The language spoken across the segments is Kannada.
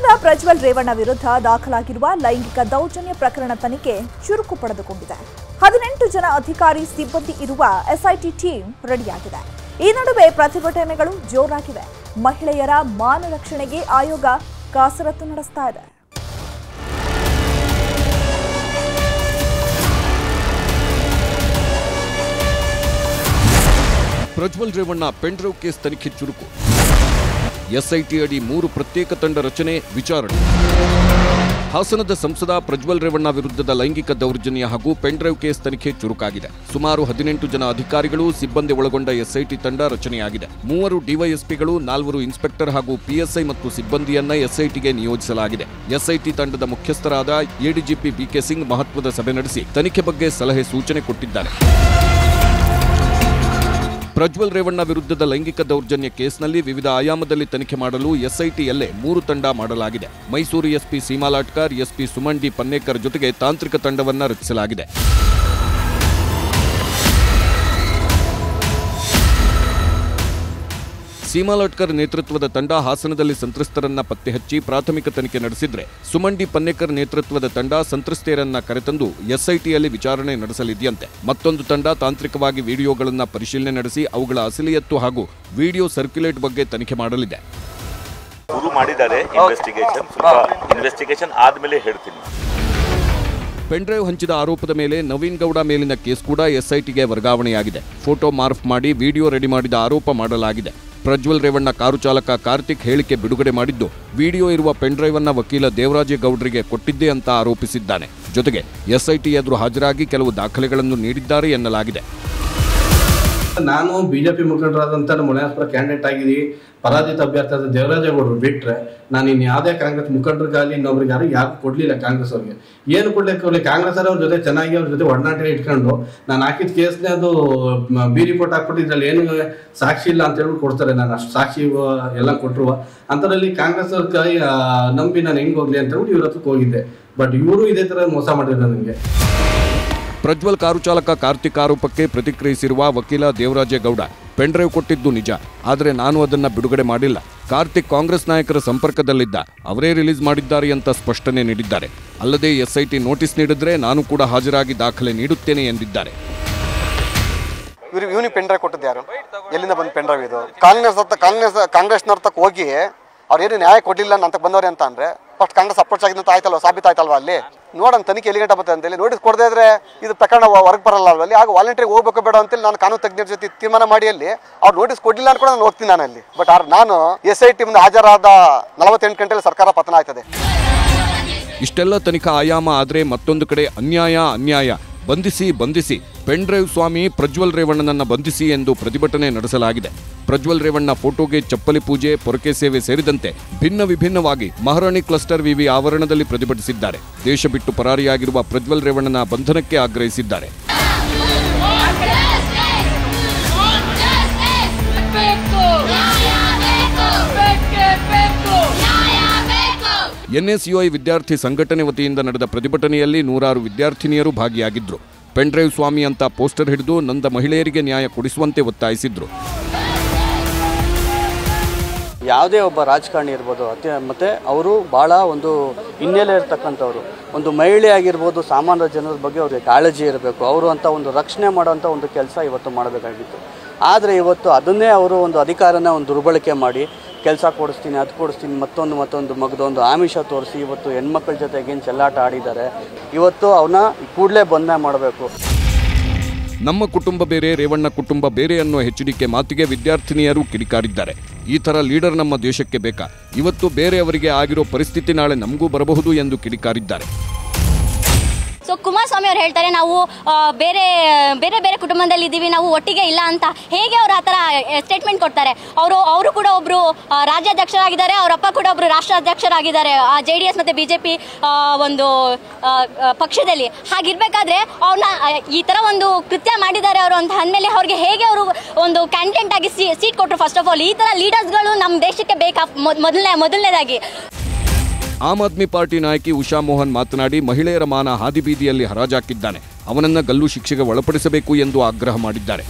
ಸಂಸದ ಪ್ರಜ್ವಲ್ ರೇವಣ್ಣ ವಿರುದ್ಧ ದಾಖಲಾಗಿರುವ ಲೈಂಗಿಕ ದೌರ್ಜನ್ಯ ಪ್ರಕರಣ ತನಿಖೆ ಚುರುಕು ಪಡೆದುಕೊಂಡಿದೆ. ಹದಿನೆಂಟು ಜನ ಅಧಿಕಾರಿ ಸಿಬ್ಬಂದಿ ಇರುವ ಎಸ್ಐಟಿ ಟೀಮ್ ರೆಡಿಯಾಗಿದೆ. ಈ ನಡುವೆ ಪ್ರತಿಭಟನೆಗಳು ಜೋರಾಗಿವೆ. ಮಹಿಳೆಯರ ಮಾನ ರಕ್ಷಣೆಗೆ ಆಯೋಗ ಕಾಸರತ್ತು ನಡೆಸ್ತಾ ಇದೆ. ಪ್ರಜ್ವಲ್ ರೇವಣ್ಣ ಪೆಂಡ್ರೋ ಕೇಸ್ ತನಿಖೆ ಚುರುಕು. ಎಸ್ಐಟಿ ಅಡಿ ಮೂರು ಪ್ರತ್ಯೇಕ ತಂಡ ರಚನೆ, ವಿಚಾರಣೆ. ಹಾಸನದ ಸಂಸದ ಪ್ರಜ್ವಲ್ ರೇವಣ್ಣ ವಿರುದ್ಧದ ಲೈಂಗಿಕ ದೌರ್ಜನ್ಯ ಹಾಗೂ ಪೆಂಡ್ರೈವ್ ಕೇಸ್ ತನಿಖೆ ಚುರುಕಾಗಿದೆ. ಸುಮಾರು ಹದಿನೆಂಟು ಜನ ಅಧಿಕಾರಿಗಳು ಸಿಬ್ಬಂದಿ ಒಳಗೊಂಡ ಎಸ್ಐಟಿ ತಂಡ ರಚನೆಯಾಗಿದೆ. ಮೂವರು ಡಿವೈಎಸ್ಪಿಗಳು, ನಾಲ್ವರು ಇನ್ಸ್ಪೆಕ್ಟರ್ ಹಾಗೂ ಪಿಎಸ್ಐ ಮತ್ತು ಸಿಬ್ಬಂದಿಯನ್ನ ಎಸ್ಐಟಿಗೆ ನಿಯೋಜಿಸಲಾಗಿದೆ. ಎಸ್ಐಟಿ ತಂಡದ ಮುಖ್ಯಸ್ಥರಾದ ಎಡಿಜಿಪಿ ಬಿಕೆ ಸಿಂಗ್ ಮಹತ್ವದ ಸಭೆ ನಡೆಸಿ ತನಿಖೆ ಬಗ್ಗೆ ಸಲಹೆ ಸೂಚನೆ ಕೊಟ್ಟಿದ್ದಾರೆ. ಪ್ರಜ್ವಲ್ ರೇವಣ್ಣ ವಿರುದ್ಧದ ಲೈಂಗಿಕ ದೌರ್ಜನ್ಯ ಕೇಸ್ನಲ್ಲಿ ವಿವಿಧ ಆಯಾಮದಲ್ಲಿ ತನಿಖೆ ಮಾಡಲು ಎಸ್ಐಟಿಯಲ್ಲೇ ಮೂರು ತಂಡ ಮಾಡಲಾಗಿದೆ. Mysuru SP Seema Latkar, SP Suman D Pannekar ಜೊತೆಗೆ ತಾಂತ್ರಿಕ ತಂಡವನ್ನು ರಚಿಸಲಾಗಿದೆ. ಸೀಮಾ ಲೋಟ್ಕರ್ ನೇತೃತ್ವದ ತಂಡ ಹಾಸನದಲ್ಲಿ ಸಂತ್ರಸ್ತರನ್ನ ಪತ್ತೆ ಹಚ್ಚಿ ಪ್ರಾಥಮಿಕ ತನಿಖೆ ನಡೆಸಿದ್ರೆ ಸುಮಂಡಿ ಪನ್ನೇಕರ್ ನೇತೃತ್ವದ ತಂಡ ಸಂತ್ರಸ್ತೆಯರನ್ನ ಕರೆತಂದು ಎಸ್ಐಟಿಯಲ್ಲಿ ವಿಚಾರಣೆ ನಡೆಸಲಿದೆಯಂತೆ. ಮತ್ತೊಂದು ತಂಡ ತಾಂತ್ರಿಕವಾಗಿ ವಿಡಿಯೋಗಳನ್ನ ಪರಿಶೀಲನೆ ನಡೆಸಿ ಅವುಗಳ ಅಸಲಿಯತ್ತು ಹಾಗೂ ವಿಡಿಯೋ ಸರ್ಕ್ಯುಲೇಟ್ ಬಗ್ಗೆ ತನಿಖೆ ಮಾಡಲಿದೆ. ಶುರು ಮಾಡಿದ್ದಾರೆ ಇನ್ವೆಸ್ಟಿಗೇಷನ್ ಇನ್ವೆಸ್ಟಿಗೇಷನ್ ಆದಮೇಲೆ ಹೇಳ್ತೀನಿ. ಪೆನ್ಡ್ರೈವ್ ಹಂಚಿದ ಆರೋಪದ ಮೇಲೆ ನವೀನ್ ಗೌಡ ಮೇಲಿನ ಕೇಸ್ ಕೂಡ ಎಸ್ಐಟಿಗೆ ವರ್ಗಾವಣೆಯಾಗಿದೆ. ಫೋಟೋ ಮಾರ್ಫ್ ಮಾಡಿ ವಿಡಿಯೋ ರೆಡಿ ಮಾಡಿದ ಆರೋಪ ಮಾಡಲಾಗಿದೆ. ಪ್ರಜ್ವಲ್ ರೇವಣ್ಣ ಕಾರು ಚಾಲಕ ಕಾರ್ತಿಕ್ ಹೇಳಿಕೆ ಬಿಡುಗಡೆ ಮಾಡಿದ್ದು, ವಿಡಿಯೋ ಇರುವ ಪೆನ್ಡ್ರೈವ್ ಅನ್ನ ವಕೀಲ ದೇವರಾಜೇಗೌಡರಿಗೆ ಕೊಟ್ಟಿದ್ದೆ ಅಂತ ಆರೋಪಿಸಿದ್ದಾನೆ. ಜೊತೆಗೆ ಎಸ್ಐಟಿ ಎದುರು ಹಾಜರಾಗಿ ಕೆಲವು ದಾಖಲೆಗಳನ್ನು ನೀಡಿದ್ದಾರೆ ಎನ್ನಲಾಗಿದೆ. ನಾನು ಬಿಜೆಪಿ ಮುಖಂಡರಾದಂಥ ಕ್ಯಾಂಡಿಡೇಟ್ ಆಗಿದ್ದೀವಿ ಪರಾಜಿತ ಅಭ್ಯರ್ಥಿ ಆದ ದೇವರಾಜೇಗೌಡರು ಬಿಟ್ರೆ ನಾನು ಇನ್ನು ಯಾವುದೇ ಕಾಂಗ್ರೆಸ್ ಮುಖಂಡರಿಗಾಗಲಿ ಇನ್ನೊಬ್ರಿಗೆ ಯಾರು ಯಾರು ಕೊಡಲಿಲ್ಲ ಕಾಂಗ್ರೆಸ್ ಅವ್ರಿಗೆ. ಏನು ಕೊಡ್ಲಿಕ್ಕೆ ಕಾಂಗ್ರೆಸ್ ಅವ್ರ ಜೊತೆ ಚೆನ್ನಾಗಿ ಅವ್ರ ಜೊತೆ ಒಡನಾಟ ಇಟ್ಕೊಂಡು ನಾನು ಹಾಕಿದ ಕೇಸ್ನೇ ಅದು ಬಿ ರಿಪೋರ್ಟ್ ಹಾಕ್ಬಿಟ್ಟು ಇದ್ರಲ್ಲಿ ಏನು ಸಾಕ್ಷಿ ಇಲ್ಲ ಅಂತ ಹೇಳ್ಬಿಟ್ಟು ಕೊಡ್ತಾರೆ. ನಾನು ಅಷ್ಟು ಸಾಕ್ಷಿ ಎಲ್ಲ ಕೊಟ್ಟರು ಅಂಥದ್ರಲ್ಲಿ ಕಾಂಗ್ರೆಸ್ ಅವ್ರ ಕೈ ನಂಬಿ ನಾನು ಹೆಂಗೆ ಹೋಗ್ಲಿ ಅಂತ ಹೇಳ್ಬಿಟ್ಟು ಇವ್ರ ಹತ್ರಕ್ಕೆ ಹೋಗಿದ್ದೆ. ಬಟ್ ಇವರು ಇದೇ ಥರ ಮೋಸ ಮಾಡಿದ್ರು ನನಗೆ. ಪ್ರಜ್ವಲ್ ಕಾರು ಚಾಲಕ ಕಾರ್ತಿಕ್ ಆರೋಪಕ್ಕೆ ಪ್ರತಿಕ್ರಿಯಿಸಿರುವ ವಕೀಲ ದೇವರಾಜೇಗೌಡ ಪೆನ್ಡ್ರೈವ್ ಕೊಟ್ಟಿದ್ದು ನಿಜ, ಆದರೆ ನಾನು ಅದನ್ನ ಬಿಡುಗಡೆ ಮಾಡಿಲ್ಲ. ಕಾರ್ತಿಕ್ ಕಾಂಗ್ರೆಸ್ ನಾಯಕರ ಸಂಪರ್ಕದಲ್ಲಿದ್ದ, ಅವರೇ ರಿಲೀಸ್ ಮಾಡಿದ್ದಾರೆ ಅಂತ ಸ್ಪಷ್ಟನೆ ನೀಡಿದ್ದಾರೆ. ಅಲ್ಲದೆ ಎಸ್ಐಟಿ ನೋಟಿಸ್ ನೀಡಿದ್ರೆ ನಾನು ಕೂಡ ಹಾಜರಾಗಿ ದಾಖಲೆ ನೀಡುತ್ತೇನೆ ಎಂದಿದ್ದಾರೆ. ಇವನಿಗೆ ಎಲ್ಲಿಂದ ಬಂದು ಕಾಂಗ್ರೆಸ್ ಕಾಂಗ್ರೆಸ್ ಕಾಂಗ್ರೆಸ್ನವ್ರ ಹೋಗಿ ಅವ್ರು ಏನು ನ್ಯಾಯ ಕೊಡಲಿಲ್ಲ ಅಂತ ಬಂದವ್ರೆ ಅಂತ ಅಂದ್ರೆ ಫಸ್ಟ್ ಕಾಂಗ್ರೆಸ್ ಅಪ್ರೋಚ್ ಆಗಿದಂತ ಆಯ್ತಲ್ವ? ಸಾಬೀತಾಯ್ತಲ್ವ ಅಲ್ಲಿ? ನೋಡೋಣ, ತನಿಖೆ ಎಲ್ಲಿ ಗಂಟೆ ಬರ್ತದೆ ಅಂತೇಳಿ. ನೋಟಿಸ್ ಕೊಡದೇ ಇದ್ರೆ ಇದು ಪ್ರಕರಣ ಹೊರಗೆ ಬರಲ್ಲ ಅಲ್ವ ಅಲ್ಲಿ? ಆಗ ವಾಲಂಟಿಯರ್ ಹೋಗ್ಬೇಕು ಬೇಡ ಅಂತೇಳಿ ನಾನು ಕಾನೂನು ತಜ್ಞರ ಜೊತೆ ತೀರ್ಮಾನ ಮಾಡಿ ಅಲ್ಲಿ. ಅವ್ರು ನೋಟಿಸ್ ಕೊಡಲಿಲ್ಲ ಅಂತ ಕೂಡ ನಾನು ಹೋಗ್ತೀನಿ ನಾನು ಅಲ್ಲಿ. ಬಟ್ ಆದ್ರೆ ನಾನು ಎಸ್ ಐ ಟಿ ಮುಂದೆ ಹಾಜರಾದ ನಲವತ್ತೆಂಟು ಗಂಟೆಯಲ್ಲಿ ಸರ್ಕಾರ ಪತನ ಆಯ್ತದೆ. ಇಷ್ಟೆಲ್ಲ ತನಿಖಾ ಆಯಾಮ ಆದರೆ ಮತ್ತೊಂದು ಕಡೆ ಅನ್ಯಾಯ ಅನ್ಯಾಯ. ಬಂಧಿಸಿ ಬಂಧಿಸಿ. ಪೆಂಡ್ರೈವ್ ಸ್ವಾಮಿ, ಪ್ರಜ್ವಲ್ ರೇವಣ್ಣನನ್ನು ಬಂಧಿಸಿ ಎಂದು ಪ್ರತಿಭಟನೆ ನಡೆಸಲಾಗಿದೆ. ಪ್ರಜ್ವಲ್ ರೇವಣ್ಣ ಫೋಟೋಗೆ ಚಪ್ಪಲಿ ಪೂಜೆ, ಪೊರಕೆ ಸೇವೆ ಸೇರಿದಂತೆ ಭಿನ್ನ ವಿಭಿನ್ನವಾಗಿ ಮಹಾರಾಣಿ ಕ್ಲಸ್ಟರ್ ವಿವಿ ಆವರಣದಲ್ಲಿ ಪ್ರತಿಭಟಿಸಿದ್ದಾರೆ. ದೇಶ ಬಿಟ್ಟು ಪರಾರಿಯಾಗಿರುವ ಪ್ರಜ್ವಲ್ ರೇವಣ್ಣನ ಬಂಧನಕ್ಕೆ ಆಗ್ರಹಿಸಿದ್ದಾರೆ. ಎನ್ಎಸ್ಯುಐ ವಿದ್ಯಾರ್ಥಿ ಸಂಘಟನೆ ವತಿಯಿಂದ ನಡೆದ ಪ್ರತಿಭಟನೆಯಲ್ಲಿ ನೂರಾರು ವಿದ್ಯಾರ್ಥಿನಿಯರು ಭಾಗಿಯಾಗಿದ್ದರು ಪೆನ್ಡ್ರೈವ್ ಸ್ವಾಮಿ ಅಂತ ಪೋಸ್ಟರ್ ಹಿಡಿದು ನಂದ ಮಹಿಳೆಯರಿಗೆ ನ್ಯಾಯ ಕೊಡಿಸುವಂತೆ ಒತ್ತಾಯಿಸಿದ್ರು. ಯಾವುದೇ ಒಬ್ಬ ರಾಜಕಾರಣಿ ಇರ್ಬೋದು ಅತ್ಯ ಮತ್ತು ಅವರು ಭಾಳ ಒಂದು ಹಿನ್ನೆಲೆ ಇರ್ತಕ್ಕಂಥವ್ರು. ಒಂದು ಮಹಿಳೆ ಆಗಿರ್ಬೋದು, ಸಾಮಾನ್ಯ ಜನರ ಬಗ್ಗೆ ಅವ್ರಿಗೆ ಕಾಳಜಿ ಇರಬೇಕು. ಅವರು ಅಂತ ಒಂದು ರಕ್ಷಣೆ ಮಾಡೋಂಥ ಒಂದು ಕೆಲಸ ಇವತ್ತು ಮಾಡಬೇಕಾಗಿತ್ತು. ಆದರೆ ಇವತ್ತು ಅದನ್ನೇ ಅವರು ಒಂದು ಅಧಿಕಾರನ ಒಂದು ದುರ್ಬಳಕೆ ಮಾಡಿ ಕೆಲಸ ಕೊಡಿಸ್ತೀನಿ, ಅದು ಕೊಡಿಸ್ತೀನಿ, ಮತ್ತೊಂದು ಮತ್ತೊಂದು, ಮಗದೊಂದು ಆಮಿಷ ತೋರಿಸಿ ಇವತ್ತು ಹೆಣ್ಮಕ್ಳ ಜೊತೆಗೆ ಚೆಲ್ಲಾಟ ಆಡಿದ್ದಾರೆ. ಇವತ್ತು ಅವನ್ನ ಕೂಡಲೇ ಬಂಧನ ಮಾಡಬೇಕು. ನಮ್ಮ ಕುಟುಂಬ ಬೇರೆ, ರೇವಣ್ಣ ಕುಟುಂಬ ಬೇರೆ ಅನ್ನೋ ಎಚ್ಡಿಕೆ ಮಾತಿಗೆ ವಿದ್ಯಾರ್ಥಿನಿಯರು ಕಿಡಿಕಾರಿದ್ದಾರೆ. ಈ ಥರ ಲೀಡರ್ ನಮ್ಮ ದೇಶಕ್ಕೆ ಬೇಕಾ? ಇವತ್ತು ಬೇರೆಯವರಿಗೆ ಆಗಿರೋ ಪರಿಸ್ಥಿತಿ ನಾಳೆ ನಮಗೂ ಬರಬಹುದು ಎಂದು ಕಿಡಿಕಾರಿದ್ದಾರೆ. ಸೊ ಕುಮಾರಸ್ವಾಮಿ ಅವ್ರು ಹೇಳ್ತಾರೆ, ನಾವು ಬೇರೆ ಬೇರೆ ಬೇರೆ ಕುಟುಂಬದಲ್ಲಿ ಇದ್ದೀವಿ, ನಾವು ಒಟ್ಟಿಗೆ ಇಲ್ಲ ಅಂತ ಹೇಗೆ ಅವರು ಆ ಥರ ಸ್ಟೇಟ್ಮೆಂಟ್ ಕೊಡ್ತಾರೆ? ಅವರು ಅವರು ಕೂಡ ಒಬ್ಬರು ರಾಜ್ಯಾಧ್ಯಕ್ಷರಾಗಿದ್ದಾರೆ, ಅವರ ಅಪ್ಪ ಕೂಡ ಒಬ್ಬರು ರಾಷ್ಟ್ರಾಧ್ಯಕ್ಷರಾಗಿದ್ದಾರೆ ಜೆ ಡಿ ಎಸ್ ಮತ್ತು ಬಿ ಜೆ ಪಿ ಒಂದು ಪಕ್ಷದಲ್ಲಿ. ಹಾಗಿರ್ಬೇಕಾದ್ರೆ ಅವ್ರನ್ನ ಈ ಥರ ಒಂದು ಕೃತ್ಯ ಮಾಡಿದ್ದಾರೆ ಅವರು ಅಂತ ಅಂದಮೇಲೆ ಅವ್ರಿಗೆ ಹೇಗೆ ಅವರು ಒಂದು ಕ್ಯಾಂಡಿಡೇಟ್ ಆಗಿ ಸೀಟ್ ಕೊಟ್ಟರು ಫಸ್ಟ್ ಆಫ್ ಆಲ್ ಈ ಥರ ಲೀಡರ್ಸ್ಗಳು ನಮ್ಮ ದೇಶಕ್ಕೆ ಬೇಕಾ? ಮೊದ್- ಮೊದಲನೇ, ಮೊದಲನೇದಾಗಿ. ಆಮ್ ಆದ್ಮಿ ಪಾರ್ಟಿ ನಾಯಕಿ ಉಷಾ ಮೋಹನ್ ಮಾತನಾಡಿ ಮಹಿಳೆಯರ ಮಾನ ಹಾದಿಬೀದಿಯಲ್ಲಿ ಹರಾಜಾಕಿದ್ದಾನೆ. ಅವನನ್ನ ಗಲ್ಲು ಶಿಕ್ಷೆಗೆ ಒಳಪಡಿಸಬೇಕು ಎಂದು ಆಗ್ರಹ ಮಾಡಿದ್ದಾರೆ.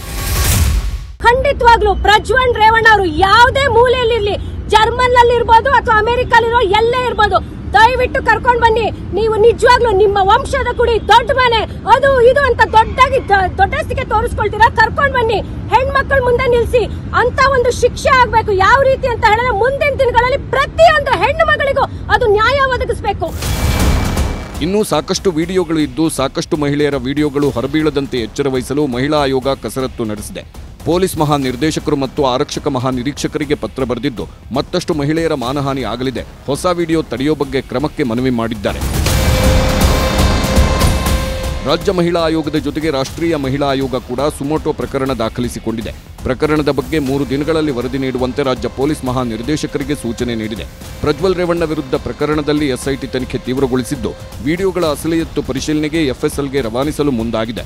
ಖಂಡಿತವಾಗ್ಲು ಪ್ರಜ್ವಲ್ ರೇವಣ್ಣ ಅವರು ಯಾವುದೇ ಮೂಲೆಯಲ್ಲಿರ್ಲಿ ಜರ್ಮನ್ ಅಲ್ಲಿ ಇರ್ಬೋದು ಅಥವಾ ಅಮೆರಿಕಲ್ಲಿರೋ ಎಲ್ಲೇ ಇರ್ಬೋದು ದಯವಿಟ್ಟು ಕರ್ಕೊಂಡು ಬನ್ನಿ. ನೀವು ನಿಜವಾಗ್ಲೂ ನಿಮ್ಮ ವಂಶದ ಕುಡಿ, ದೊಡ್ಡ ಮನೆ. ಅದು, ಇದು ಅಂತ ದೊಡ್ಡದಾಗಿ ದೊಡ್ಡಸ್ತಿಗೆ ತೋರಿಸ್ಕೊಳ್ತೀರಾ? ಕರ್ಕೊಂಡು ಬನ್ನಿ. ಹೆಣ್ಮಕ್ಳ ಮುಂದೆ ನಿಲ್ಸಿ. ಅಂತ ಒಂದು ಶಿಕ್ಷೆ ಆಗ್ಬೇಕು. ಯಾವ ರೀತಿ ಅಂತ ಹೇಳಿದ್ರೆ ಮುಂದಿನ ದಿನಗಳಲ್ಲಿ ಪ್ರತಿಯೊಂದು ಹೆಣ್ಣು ಮಗಳಿಗೂ ಅದು ನ್ಯಾಯ ಒದಗಿಸ್ಬೇಕು. ಇನ್ನೂ ಸಾಕಷ್ಟು ವಿಡಿಯೋಗಳು ಇದ್ದು ಸಾಕಷ್ಟು ಮಹಿಳೆಯರ ವಿಡಿಯೋಗಳು ಹೊರಬೀಳದಂತೆ ಎಚ್ಚರ ವಹಿಸಲು ಮಹಿಳಾ ಆಯೋಗ ಕಸರತ್ತು ನಡೆಸಿದೆ. ಪೊಲೀಸ್ ಮಹಾನಿರ್ದೇಶಕರು ಮತ್ತು ಆರಕ್ಷಕ ಮಹಾನಿರೀಕ್ಷಕರಿಗೆ ಪತ್ರ ಬರೆದಿದ್ದು, ಮತ್ತಷ್ಟು ಮಹಿಳೆಯರ ಮಾನಹಾನಿ ಆಗಲಿದೆ. ಹೊಸ ವಿಡಿಯೋ ತಡೆಯೋ ಬಗ್ಗೆ ಕ್ರಮಕ್ಕೆ ಮನವಿ ಮಾಡಿದ್ದಾರೆ. ರಾಜ್ಯ ಮಹಿಳಾ ಆಯೋಗದ ಜೊತೆಗೆ ರಾಷ್ಟ್ರೀಯ ಮಹಿಳಾ ಆಯೋಗ ಕೂಡ ಸುಮೋಟೋ ಪ್ರಕರಣ ದಾಖಲಿಸಿಕೊಂಡಿದೆ. ಪ್ರಕರಣದ ಬಗ್ಗೆ ಮೂರು ದಿನಗಳಲ್ಲಿ ವರದಿ ನೀಡುವಂತೆ ರಾಜ್ಯ ಪೊಲೀಸ್ ಮಹಾನಿರ್ದೇಶಕರಿಗೆ ಸೂಚನೆ ನೀಡಿದೆ. ಪ್ರಜ್ವಲ್ ರೇವಣ್ಣ ವಿರುದ್ಧ ಪ್ರಕರಣದಲ್ಲಿ ಎಸ್ಐಟಿ ತನಿಖೆ ತೀವ್ರಗೊಳಿಸಿದ್ದು, ವಿಡಿಯೋಗಳ ಅಸಲಿಯತ್ತು ಪರಿಶೀಲನೆಗೆ ಎಫ್ಎಸ್ಎಲ್ಗೆ ರವಾನಿಸಲು ಮುಂದಾಗಿದೆ.